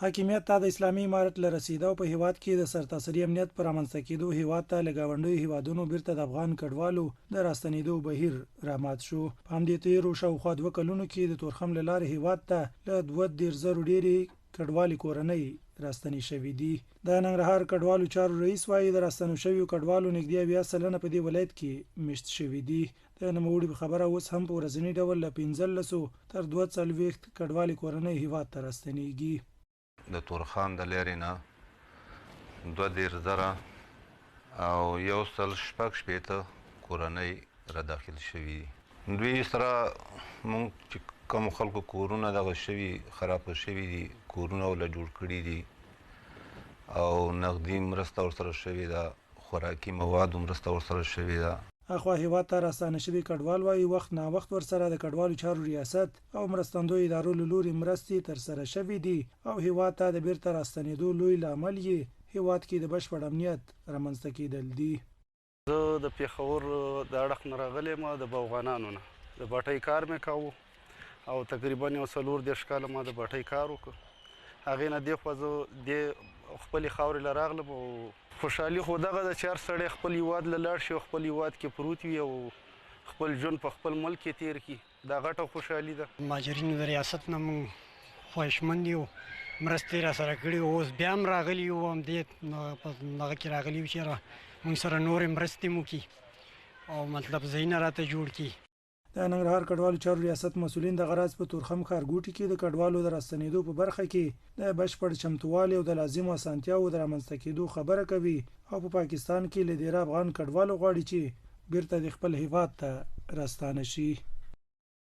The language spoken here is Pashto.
حاکمیت ته د اسلامي امارت له رسیدو په هیواد کې د سرتاسري امنیت پر امنځته کېدو هیواد ته لګاونډي هیوادونو بیرته د افغان کډوالو د راستنېدو بهیر رامات شو. په همدې تیرو شاوخوا دوه کلونو کې د تورخم لارې هیواد ته له دوه ډیر زرو ډیری کډوالي کورنۍ راستنې شوې دي. د ننګرهار کډوالو چارو رئیس وایي د راستنو شویو کډوالو نږدې بیا سلنه په دې ولایت کې مشت شوې دي. د نوموړي خبره اوس هم په ورځنی ډول له 15 تر 240 کډوالي کورنۍ هیواد ته راستنېږي د تورخان د لارې نه دوه دېر زره او یو سل شپږ شپېته کورنۍ را داخل شوي. دوی سره مونږ چې کوم خلکو کورونه دغه شوي خراب شوي دي کورونه ولا جوړ کړي دي او نقدي مرسته ورسره شوې ده خوراکي مواد مرسته ورسره شوې ده اخوا هیواد ته راستانه شوی کډوال وایي وخت نا وخت ورسره د کډوالو چارو ریاست او مرستندوی ادارو له لوري مرستې تر سره شوې دي او هیواد ته د بیرته راستنېدو لوی لامل یې هیواد کې د بشپړ امنیت رامنځته کېدل دي. زه د پیښور د اړخ نه راغلی ما د بوغانانو نه. د بټۍ کار مې کاوه او تقریبا یو څلور دېرش کاله ما د بټۍ کار وکړ. هغې نه دې خوا زه دې خپلې خاورې له راغلم او خوشحالي خو دغه د چار سړی خپل هیواد له لاړ شي خپل هیواد کې پروت وي او خپل ژوند په خپل ملک کې تیر کړي. دا غټه خوشحالي ده. مهاجرینو د ریاست نه موږ خوښمن یو مرستې را سره کړي اوس بیا هم راغلي یو هم دې هغه کې راغلي یو چې را موږ سره نورې مرستې مو کی او مطلب زینه راته جوړ کی د ننګرهار کډوالو چارو ریاست مسولین د غراز په تورخم ښارګوټي کې د کډوالو د راستنېدو په برخه کې د بشپړ چمتووالي او د لازم اسانتیاو د رامنځته کېدو خبره کوي او په پاکستان کې له ډیر افغان کډوالو غواړي چې بیرته د خپل هیواد ته راستانه شي